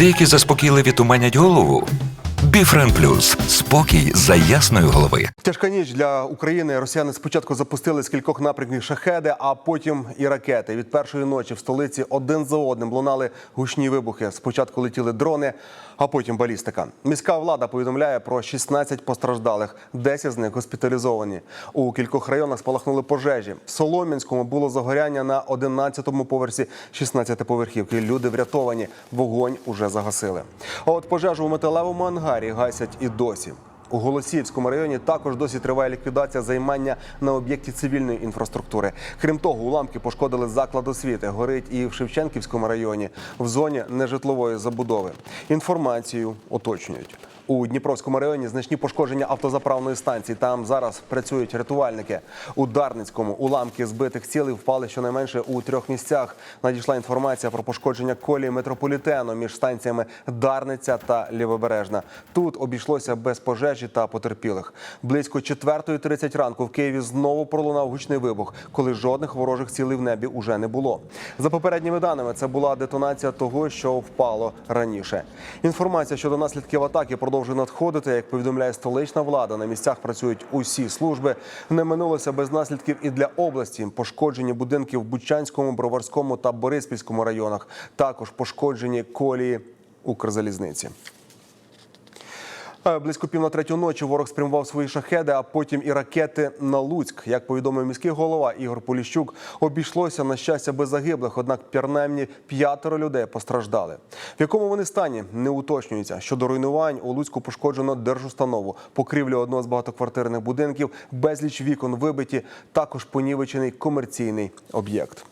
Деякі заспокійливі туманять голову. Біфрен Плюс спокій за ясної голови. Тяжка ніч для України. Росіяни спочатку запустили з кількох напрямків шахеди, а потім і ракети. Від першої ночі в столиці один за одним лунали гучні вибухи. Спочатку летіли дрони, а потім балістика. Міська влада повідомляє про 16 постраждалих, 10 з них госпіталізовані. У кількох районах спалахнули пожежі. В Солом'янському було загоряння на 11-му поверсі 16-поверхівки. Люди врятовані. Вогонь уже загасили. А от пожежу у металевому ангарі гасять і досі. У Голосіївському районі також досі триває ліквідація займання на об'єкті цивільної інфраструктури. Крім того, уламки пошкодили заклад освіти. Горить і в Шевченківському районі в зоні нежитлової забудови. Інформацію уточнюють. У Дніпровському районі значні пошкодження автозаправної станції. Там зараз працюють рятувальники. У Дарницькому уламки збитих цілей впали щонайменше у трьох місцях. Надійшла інформація про пошкодження колії метрополітену між станціями Дарниця та Лівобережна. Тут обійшлося без пожежі та потерпілих. Близько 4.30 ранку в Києві знову пролунав гучний вибух, коли жодних ворожих цілей в небі уже не було. За попередніми даними, це була детонація того, що впало раніше. Інформація щодо наслідків атаки продовжує надходити. Як повідомляє столична влада, на місцях працюють усі служби. Не минулося без наслідків і для області. Пошкоджені будинки в Бучанському, Броварському та Бориспільському районах. Також пошкоджені колії Укрзалізниці. Е, Близько пів на третю ночі ворог спрямував свої шахеди, а потім і ракети на Луцьк. Як повідомив міський голова Ігор Поліщук, обійшлося на щастя без загиблих. Однак, принаймні п'ятеро людей постраждали. В якому вони стані не уточнюється. Щодо руйнувань у Луцьку пошкоджено держустанову, покрівлю одного з багатоквартирних будинків, безліч вікон вибиті. Також понівечений комерційний об'єкт.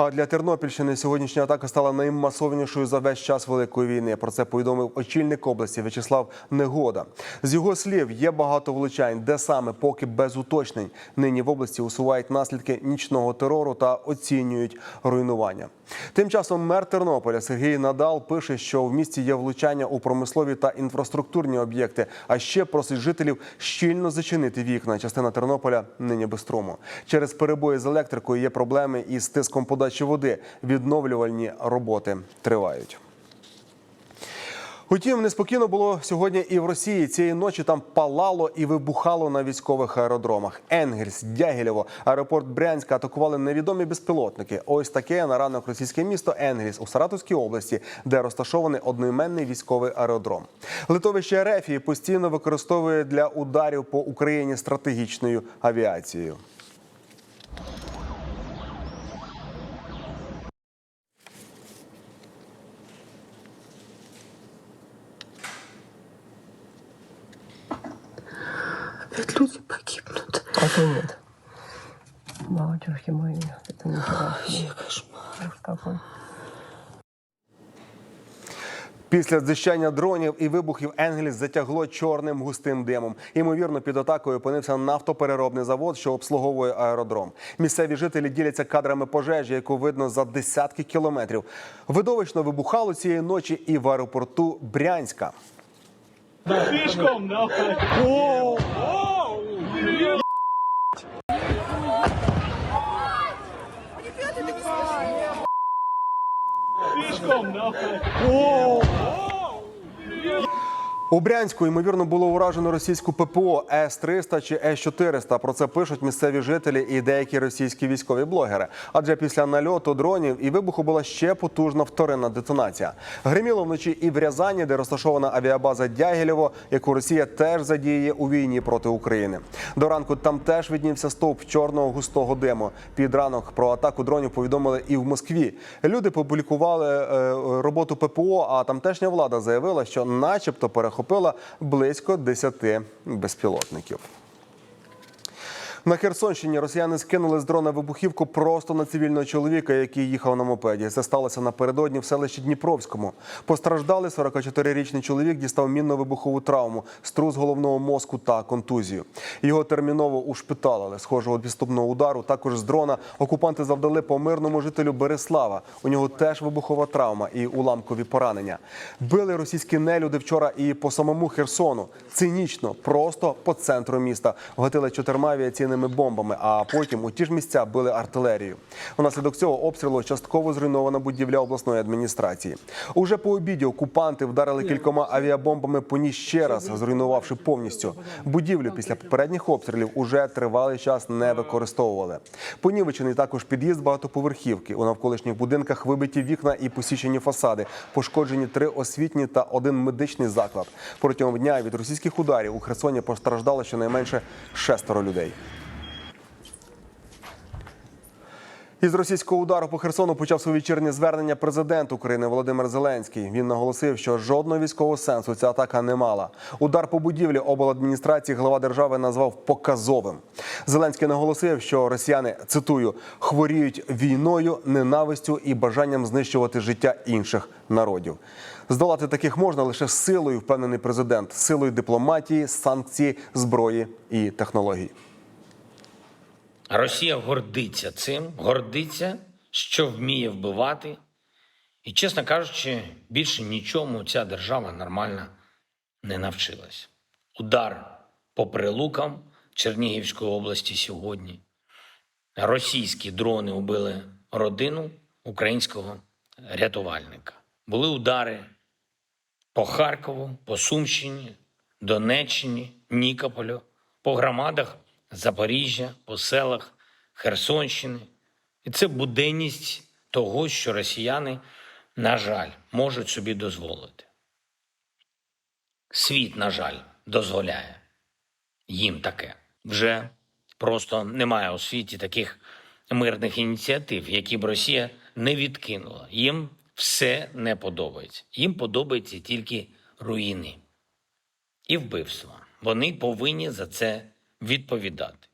А для Тернопільщини сьогоднішня атака стала наймасовнішою за весь час великої війни. Про це повідомив очільник області В'ячеслав Негода. З його слів є багато влучань, де саме поки без уточнень. Нині в області усувають наслідки нічного терору та оцінюють руйнування. Тим часом мер Тернополя Сергій Надал пише, що в місті є влучання у промислові та інфраструктурні об'єкти. А ще просить жителів щільно зачинити вікна. Частина Тернополя нині без струму. Через перебої з електрикою є проблеми із тиском подачі води. Відновлювальні роботи тривають. Утім, неспокійно було сьогодні і в Росії. Цієї ночі там палало і вибухало на військових аеродромах. Енгельс, Дягілєво, аеропорт Брянська атакували невідомі безпілотники. Ось таке на ранок російське місто Енгельс у Саратовській області, де розташований одноіменний військовий аеродром. Литовище Рефії постійно використовує для ударів по Україні стратегічною авіацією. Опять люди погибнут. А то нет. Молодежки мои, это не Вообще кошмар. какой. Після знищення дронів і вибухів Енгельс затягло чорним густим димом. Ймовірно, під атакою опинився нафтопереробний завод, що обслуговує аеродром. Місцеві жителі діляться кадрами пожежі, яку видно за десятки кілометрів. Видовищно вибухало цієї ночі і в аеропорту Брянська. Пешком, давай. О, о, Пешком, давай. У Брянську ймовірно було уражено російську ППО С-300 чи С-400. Про це пишуть місцеві жителі і деякі російські військові блогери. Адже після нальоту дронів і вибуху була ще потужна вторинна детонація. Гриміло вночі і в Рязані, де розташована авіабаза Дягілєво, яку Росія теж задіє у війні проти України. До ранку там теж віднівся стовп чорного густого диму. Під ранок про атаку дронів повідомили і в Москві. Люди публікували е, роботу ППО, а тамтешня влада заявила, що, начебто, перехопила близько 10 безпілотників. На Херсонщині росіяни скинули з дрона вибухівку просто на цивільного чоловіка, який їхав на мопеді. Це сталося напередодні в селищі Дніпровському. Постраждали 44-річний чоловік, дістав мінно-вибухову травму, струс головного мозку та контузію. Його терміново ушпиталили. Схожого підступного удару також з дрона окупанти завдали по мирному жителю Береслава. У нього теж вибухова травма і уламкові поранення. Били російські нелюди вчора і по самому Херсону. Цинічно, просто по центру міста. Вгатили чотирма авіаційними авіаційними бомбами, а потім у ті ж місця били артилерію. Унаслідок цього обстрілу частково зруйнована будівля обласної адміністрації. Уже по обіді окупанти вдарили кількома авіабомбами по ній ще раз, зруйнувавши повністю. Будівлю після попередніх обстрілів уже тривалий час не використовували. Понівечений також під'їзд багатоповерхівки. У навколишніх будинках вибиті вікна і посічені фасади. Пошкоджені три освітні та один медичний заклад. Протягом дня від російських ударів у Херсоні постраждало щонайменше шестеро людей. Із російського удару по Херсону почав своє вечірнє звернення президент України Володимир Зеленський. Він наголосив, що жодного військового сенсу ця атака не мала. Удар по будівлі обладміністрації глава держави назвав показовим. Зеленський наголосив, що росіяни цитую хворіють війною, ненавистю і бажанням знищувати життя інших народів. Здолати таких можна лише силою, впевнений президент, силою дипломатії, санкції, зброї і технологій. Росія гордиться цим, гордиться, що вміє вбивати. І, чесно кажучи, більше нічому ця держава нормально не навчилась. Удар по прилукам Чернігівської області сьогодні. Російські дрони убили родину українського рятувальника. Були удари по Харкову, по Сумщині, Донеччині, Нікополю, по громадах Запоріжжя, по селах Херсонщини. І це буденність того, що росіяни, на жаль, можуть собі дозволити. Світ, на жаль, дозволяє їм таке. Вже просто немає у світі таких мирних ініціатив, які б Росія не відкинула. Їм все не подобається. Їм подобаються тільки руїни і вбивства. Вони повинні за це відповідати.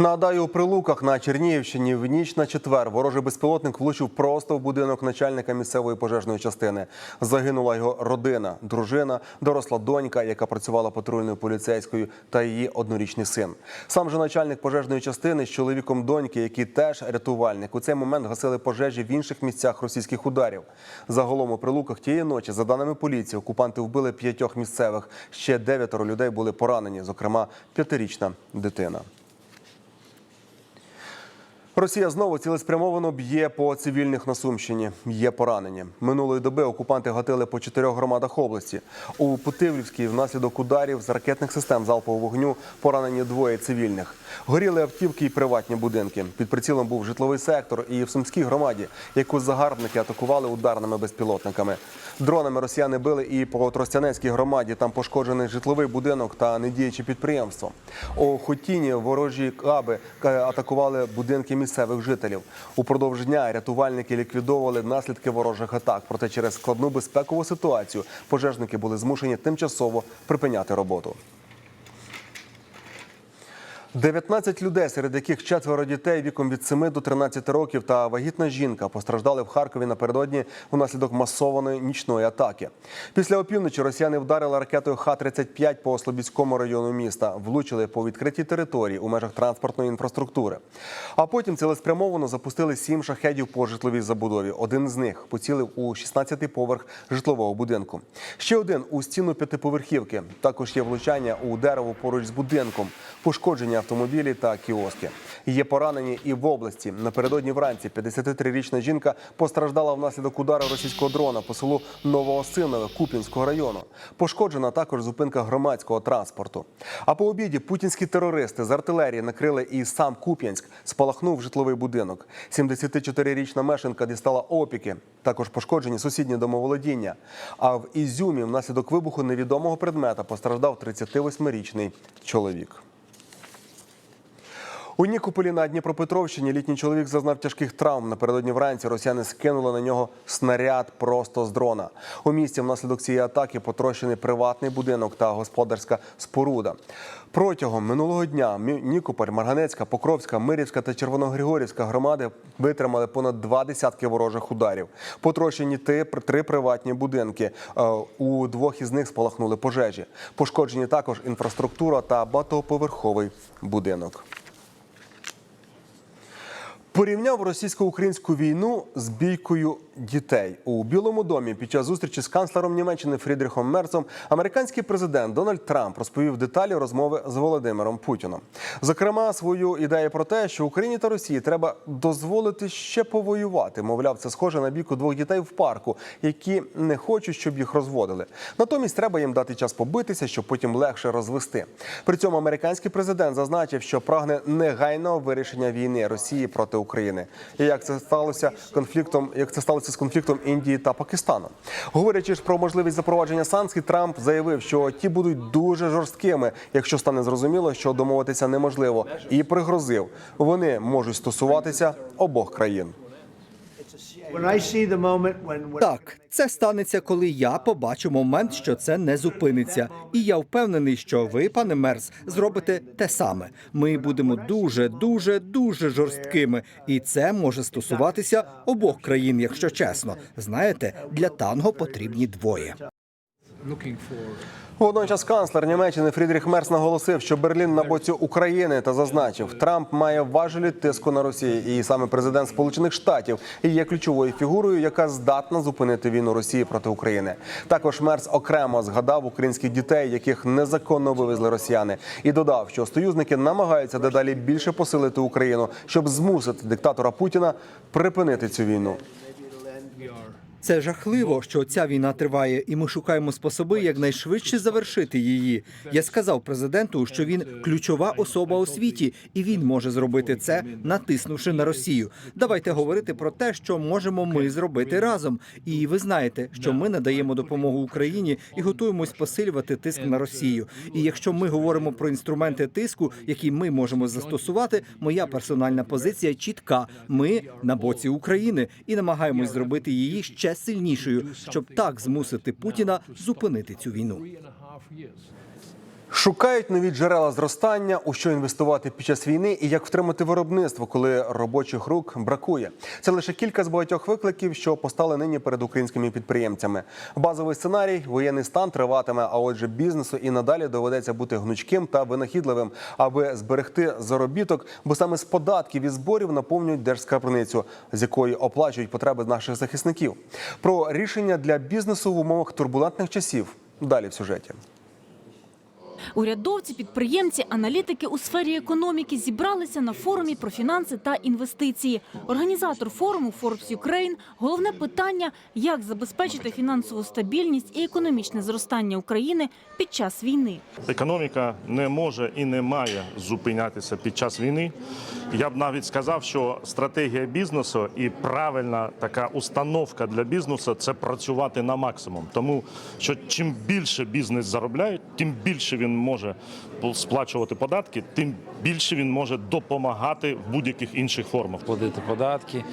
Нагадаю, у Прилуках на Чернігівщині в ніч на четвер ворожий безпілотник влучив просто в будинок начальника місцевої пожежної частини. Загинула його родина, дружина, доросла донька, яка працювала патрульною поліцейською, та її однорічний син. Сам же начальник пожежної частини з чоловіком доньки, який теж рятувальник, у цей момент гасили пожежі в інших місцях російських ударів. Загалом у Прилуках тієї ночі, за даними поліції, окупанти вбили п'ятьох місцевих. Ще дев'ятеро людей були поранені, зокрема п'ятирічна дитина. Росія знову цілеспрямовано б'є по цивільних на Сумщині. Є поранені. Минулої доби окупанти гатили по чотирьох громадах області. У Путивлівській внаслідок ударів з ракетних систем залпового вогню поранені двоє цивільних. Горіли автівки і приватні будинки. Під прицілом був житловий сектор і в Сумській громаді, яку загарбники атакували ударними безпілотниками. Дронами росіяни били і по Тростянецькій громаді. Там пошкоджений житловий будинок та недіюче підприємство. У Хотіні ворожі каби е, атакували будинки місцевих жителів. Упродовж дня рятувальники ліквідовували наслідки ворожих атак. Проте через складну безпекову ситуацію пожежники були змушені тимчасово припиняти роботу. 19 людей, серед яких четверо дітей віком від 7 до 13 років та вагітна жінка постраждали в Харкові напередодні внаслідок масованої нічної атаки. Після опівночі росіяни вдарили ракетою Х-35 по Слобідському району міста, влучили по відкритій території у межах транспортної інфраструктури. А потім цілеспрямовано запустили сім шахедів по житловій забудові. Один з них поцілив у 16-й поверх житлового будинку. Ще один у стіну п'ятиповерхівки. Також є влучання у дерево поруч з будинком, пошкодження автомобілі та кіоски. Є поранені і в області. Напередодні вранці 53-річна жінка постраждала внаслідок удару російського дрона по селу Новоосинове Купінського району. Пошкоджена також зупинка громадського транспорту. А по обіді путінські терористи з артилерії накрили і сам Куп'янськ. Спалахнув житловий будинок. 74-річна мешканка дістала опіки. Також пошкоджені сусідні домоволодіння. А в Ізюмі внаслідок вибуху невідомого предмета постраждав 38-річний чоловік. У Нікополі на Дніпропетровщині літній чоловік зазнав тяжких травм. Напередодні вранці росіяни скинули на нього снаряд просто з дрона. У місті внаслідок цієї атаки потрощений приватний будинок та господарська споруда. Протягом минулого дня Нікополь, Марганецька, Покровська, Мирівська та Червоногригорівська громади витримали понад два десятки ворожих ударів. Потрощені ти- три приватні будинки. Е, У двох із них спалахнули пожежі. Пошкоджені також інфраструктура та багатоповерховий будинок. Порівняв російсько-українську війну з бійкою дітей у Білому домі під час зустрічі з канцлером Німеччини Фрідріхом Мерцом американський президент Дональд Трамп розповів деталі розмови з Володимиром Путіном. Зокрема, свою ідею про те, що Україні та Росії треба дозволити ще повоювати. Мовляв, це схоже на бійку двох дітей в парку, які не хочуть, щоб їх розводили. Натомість треба їм дати час побитися, щоб потім легше розвести. При цьому американський президент зазначив, що прагне негайного вирішення війни Росії проти України. І як це сталося конфліктом, як це сталося з конфліктом Індії та Пакистану. Говорячи ж про можливість запровадження санкцій, Трамп заявив, що ті будуть дуже жорсткими, якщо стане зрозуміло, що домовитися неможливо, і пригрозив, вони можуть стосуватися обох країн. Так, це станеться, коли я побачу момент, що це не зупиниться. І я впевнений, що ви, пане Мерс, зробите те саме. Ми будемо дуже, дуже, дуже жорсткими, і це може стосуватися обох країн, якщо чесно. Знаєте, для танго потрібні двоє. Водночас канцлер Німеччини Фрідріх Мерц наголосив, що Берлін на боці України та зазначив, Трамп має важелі тиску на Росію, і саме президент Сполучених Штатів є ключовою фігурою, яка здатна зупинити війну Росії проти України. Також Мерц окремо згадав українських дітей, яких незаконно вивезли росіяни, і додав, що союзники намагаються дедалі більше посилити Україну, щоб змусити диктатора Путіна припинити цю війну. Це жахливо, що ця війна триває, і ми шукаємо способи якнайшвидше завершити її. Я сказав президенту, що він ключова особа у світі, і він може зробити це, натиснувши на Росію. Давайте говорити про те, що можемо ми зробити разом. І ви знаєте, що ми надаємо допомогу Україні і готуємось посилювати тиск на Росію. І якщо ми говоримо про інструменти тиску, які ми можемо застосувати, моя персональна позиція чітка. Ми на боці України і намагаємось зробити її ще сильнішою, щоб так змусити Путіна зупинити цю війну. Шукають нові джерела зростання, у що інвестувати під час війни і як втримати виробництво, коли робочих рук бракує. Це лише кілька з багатьох викликів, що постали нині перед українськими підприємцями. Базовий сценарій воєнний стан триватиме, а отже, бізнесу і надалі доведеться бути гнучким та винахідливим, аби зберегти заробіток, бо саме з податків і зборів наповнюють держскарбницю, з якої оплачують потреби наших захисників. Про рішення для бізнесу в умовах турбулентних часів далі в сюжеті. Урядовці, підприємці, аналітики у сфері економіки зібралися на форумі про фінанси та інвестиції. Організатор форуму Forbes Ukraine – головне питання, як забезпечити фінансову стабільність і економічне зростання України під час війни. Економіка не може і не має зупинятися під час війни. Я б навіть сказав, що стратегія бізнесу і правильна така установка для бізнесу це працювати на максимум. Тому що чим більше бізнес заробляє, тим більше він може сплачувати податки, тим більше він може допомагати в будь-яких інших формах. платити податки,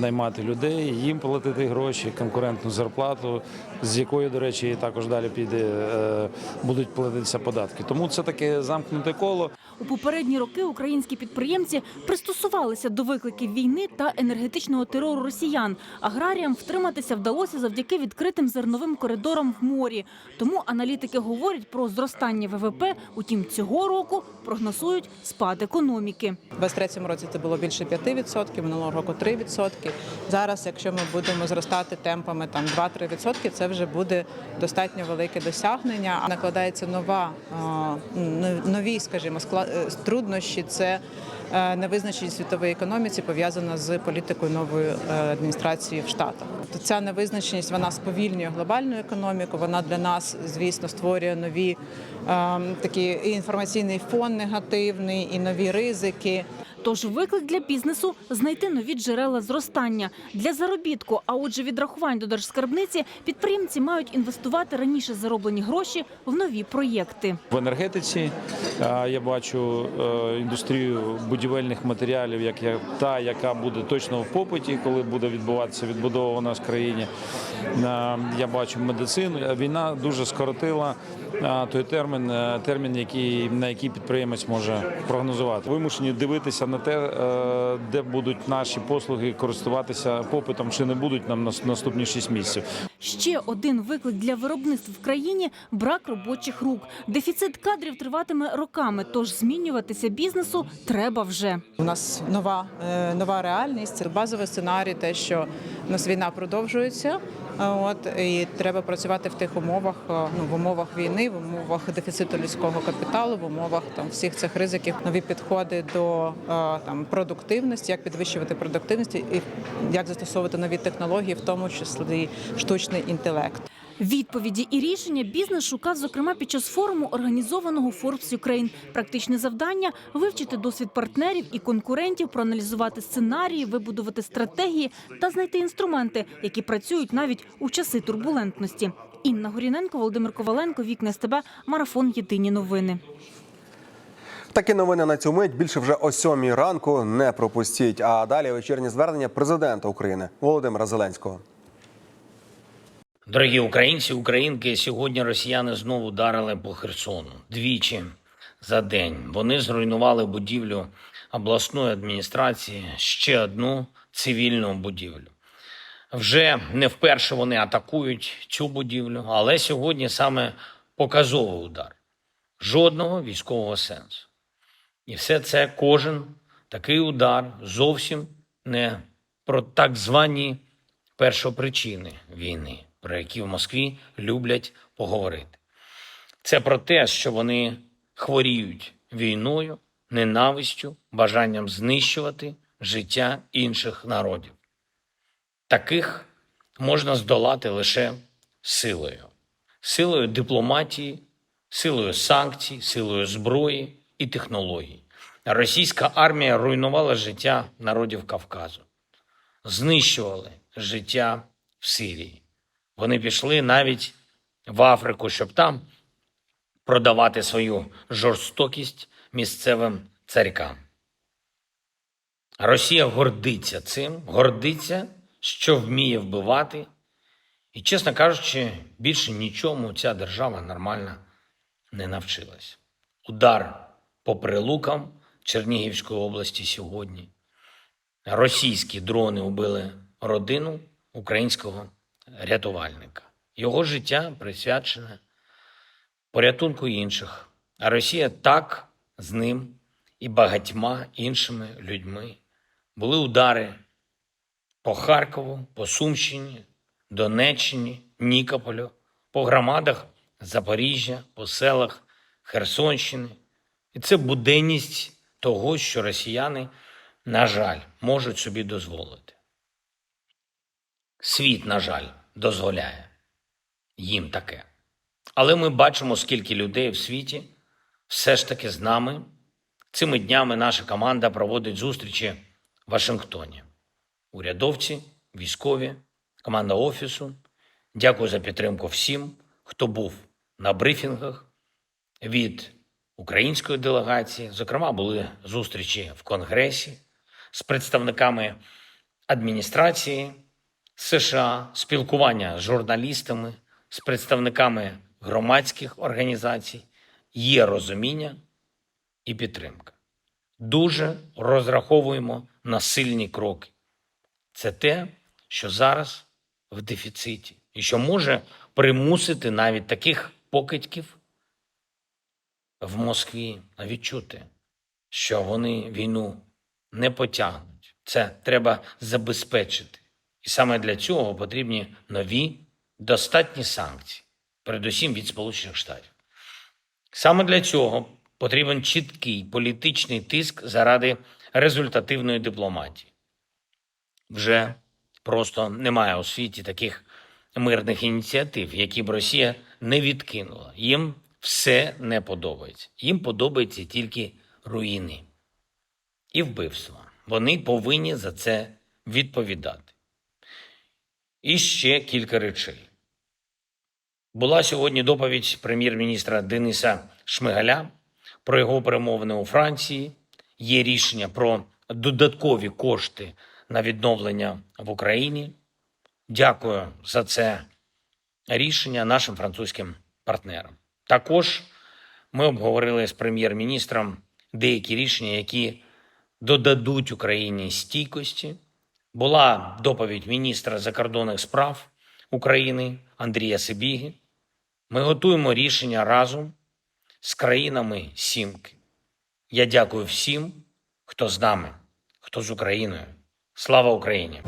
наймати людей, їм платити гроші, конкурентну зарплату, з якої, до речі, також далі піде, е, будуть платитися податки. Тому це таке замкнуте коло. У попередні роки українські підприємці пристосувалися до викликів війни та енергетичного терору росіян. Аграріям втриматися вдалося завдяки відкритим зерновим коридорам в морі. Тому аналітики говорять про зростання ВВП. Утім, цього року прогнозують спад економіки. В 23-му році це було більше 5%, минулого року 3%. Зараз, якщо ми будемо зростати темпами там 2-3%, це вже буде достатньо велике досягнення. Накладається нова е, нові, скажімо, е, труднощі. Це невизначеність світової економіці пов'язана з політикою нової е, адміністрації в Штатах. Тобто ця невизначеність вона сповільнює глобальну економіку. Вона для нас, звісно, створює нові е, такі інформаційний фон негативний, і нові ризики. Тож виклик для бізнесу знайти нові джерела зростання для заробітку. А отже, відрахувань до держскарбниці підприємці мають інвестувати раніше зароблені гроші в нові проєкти. В енергетиці я бачу е, індустрію будівельних матеріалів, як та, яка буде точно в попиті, коли буде відбуватися відбудова у нас в країні. Я бачу медицину. Війна дуже скоротила той термін, е, термін, який на який підприємець може прогнозувати. Вимушені дивитися на те, е, де будуть наші послуги користуватися попитом, чи не будуть нам наступні 6 місяців. Ще один виклик для виробництв в країні брак робочих рук. Дефіцит кадрів триватиме роками, тож змінюватися бізнесу треба вже. У нас нова, е, нова реальність, базовий сценарій, те, що у нас війна продовжується. От і треба працювати в тих умовах, е, ну в умовах війни, в умовах дефіциту людського капіталу, в умовах там всіх цих ризиків, нові підходи до е, там продуктивності, як підвищувати продуктивність і як застосовувати нові технології, в тому числі штучний інтелект. Відповіді і рішення бізнес шукав, зокрема, під час форуму, організованого Forbes Ukraine. Практичне завдання вивчити досвід партнерів і конкурентів, проаналізувати сценарії, вибудувати стратегії та знайти інструменти, які працюють навіть у часи турбулентності. Інна Горіненко, Володимир Коваленко, Вікна СТБ, Марафон Єдині новини. Такі новини на цю мить більше вже о сьомій ранку. Не пропустіть. А далі вечірнє звернення президента України Володимира Зеленського. Дорогі українці, українки, сьогодні росіяни знову ударили по Херсону двічі за день. Вони зруйнували будівлю обласної адміністрації, ще одну цивільну будівлю. Вже не вперше вони атакують цю будівлю, але сьогодні саме показовий удар. Жодного військового сенсу. І все це кожен такий удар зовсім не про так звані першопричини війни, про які в Москві люблять поговорити. Це про те, що вони хворіють війною, ненавистю, бажанням знищувати життя інших народів. Таких можна здолати лише силою, силою дипломатії, силою санкцій, силою зброї і технологій. Російська армія руйнувала життя народів Кавказу, знищували життя в Сирії. Вони пішли навіть в Африку, щоб там продавати свою жорстокість місцевим царькам. Росія гордиться цим, гордиться, що вміє вбивати. І, чесно кажучи, більше нічому ця держава нормально не навчилась. Удар по прилукам Чернігівської області сьогодні. Російські дрони убили родину українського рятувальника. Його життя присвячене порятунку інших. А Росія так з ним і багатьма іншими людьми. Були удари по Харкову, по Сумщині, Донеччині, Нікополю, по громадах Запоріжжя, по селах Херсонщини. І це буденність того, що росіяни, на жаль, можуть собі дозволити. Світ, на жаль, дозволяє їм таке. Але ми бачимо, скільки людей в світі все ж таки з нами. Цими днями наша команда проводить зустрічі в Вашингтоні. Урядовці, військові, команда офісу. Дякую за підтримку всім, хто був на брифінгах від української делегації. Зокрема, були зустрічі в Конгресі з представниками адміністрації США, спілкування з журналістами, з представниками громадських організацій. Є розуміння і підтримка. Дуже розраховуємо на сильні кроки. Це те, що зараз в дефіциті, і що може примусити навіть таких покидьків в Москві відчути, що вони війну не потягнуть. Це треба забезпечити. І саме для цього потрібні нові достатні санкції, передусім від Сполучених Штатів. Саме для цього потрібен чіткий політичний тиск заради результативної дипломатії. Вже просто немає у світі таких мирних ініціатив, які б Росія не відкинула. Їм все не подобається. Їм подобаються тільки руїни і вбивства. Вони повинні за це відповідати. І ще кілька речей. Була сьогодні доповідь прем'єр-міністра Дениса Шмигаля про його перемовини у Франції. Є рішення про додаткові кошти на відновлення в Україні. Дякую за це рішення нашим французьким партнерам. Також ми обговорили з прем'єр-міністром деякі рішення, які додадуть Україні стійкості. Була доповідь міністра закордонних справ України Андрія Сибіги. Ми готуємо рішення разом з країнами Сімки. Я дякую всім, хто з нами, хто з Україною. Слава Україні!